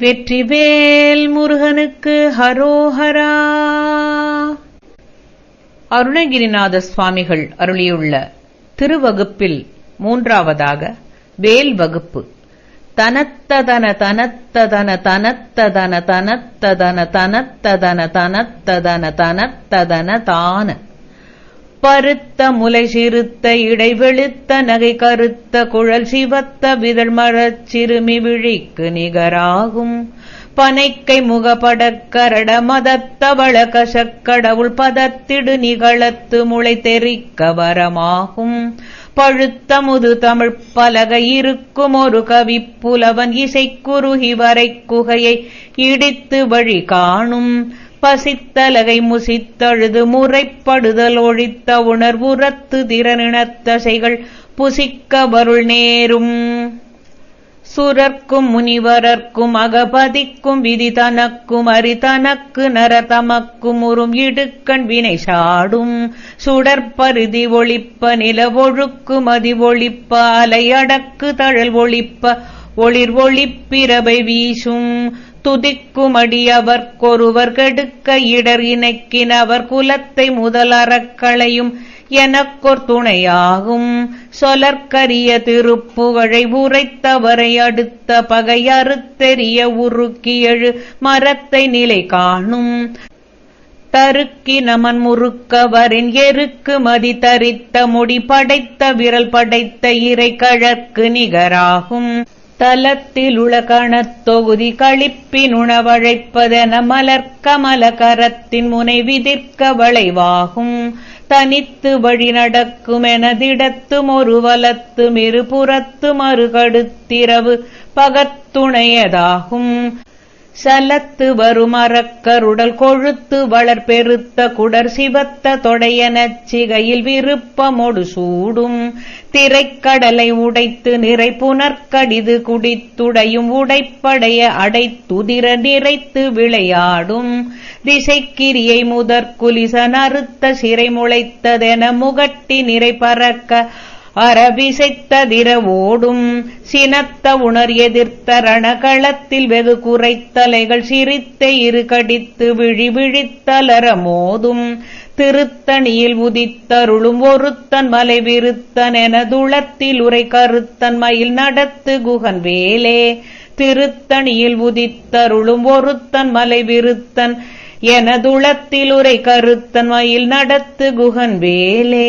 வெற்றிவேல் முருகனுக்கு ஹரோஹரா. அருணகிரிநாத சுவாமிகள் அருளியுள்ள திருவகுப்பில் மூன்றாவதாக வேல் வகுப்பு. தனத்ததன தனத்ததன தனத்ததன தனத்ததன தனத்ததன தனத்ததன தனத்ததன தான. பருத்த முலை சிறுத்த இடைவெளுத்த நகை கருத்த குழல் சிவத்த விதழ் மரச் சிறுமி விழிக்கு நிகராகும். பனைக்கை முகப்படக் கரட மதத்தவள கசக்கடவுள் பதத்திடு நிகழத்து முளை தெரிக்க வரமாகும். பழுத்த முது தமிழ் பலகை இருக்கும் ஒரு கவி புலவன் இசைக்குருகி வரை குகையை இடித்து வழி காணும். பசித்தலகை முசித்தழுது முறைப்படுதல் ஒழித்த உணர்வுரத்து திறனினத்தசைகள் புசிக்க வருள் நேரும். சுரர்க்கும் முனிவரர்க்கும் அகபதிக்கும் விதி தனக்கும் அரி தனக்கு நர தமக்கும் உறும் இடுக்கண் வினை சாடும். சுடற்பருதி ஒழிப்ப நில ஒழுக்கு மதி ஒளிப்ப அலையடக்கு தழல் ஒளிப்ப ஒளிர் ஒளிப்பிரபை வீசும். துதிக்குமடியவர்க்கொருவர் கெடுக்க இடர் இணைக்கினவர் குலத்தை முதலறக்களையும் எனக்கொர் துணையாகும். சொலற்கரிய திருப்புகழை உரைத்தவரை அடுத்த பகை அறுத்தெறிய உருக்கி எழு மரத்தை நிலை காணும். தருக்கி நமன் முறுக்கவரின் எருக்கு மதி தரித்த முடி படைத்த விரல் படைத்த இறை கழற்கு நிகராகும். தலத்தில் கணத்தொகுதி தொகுதி மலர்க்கமல உணவழைப்பதென மலர்க்க முனை விதிர்க்க வளைவாகும். தனித்து வழி நடக்குமெனதிடத்தும் ஒரு வலத்தும் இருபுறத்து மறுகடுத்திரவு பகத்துணையதாகும். சலத்து வரும் அறக்கருடல் கொழுத்து வளர் பெருத்த குடர் சிவத்த தொடையனச் சிகையில் விருப்பமொடு சூடும். திரைக்கடலை உடைத்து நிறை புனர்கடிது குடித்துடையும் உடைப்படைய அடைத்துதிர நிறைத்து விளையாடும். திசைக்கிரியை முதற்குலிசன் அறுத்த சிறை முளைத்ததென முகட்டி நிறை பறக்க அரபிசைத்ததிர ஓடும் சினத்த உணர் எதிர்த்த ரணகளத்தில் வெது குறைத்தலைகள் சிரித்த இரு கடித்து விழி விழித்தலர மோதும் திருத்தணியில் உதித்தருளும் ஒருத்தன் மலை விருத்தன் எனதுளத்தில் உரை கருத்தன் மயில் நடத்து குகன் வேலே திருத்தணியில் உதித்தருளும் ஒருத்தன் மலை விருத்தன் எனதுளத்தில் உரை கருத்தன் மயில் நடத்து குகன் வேலே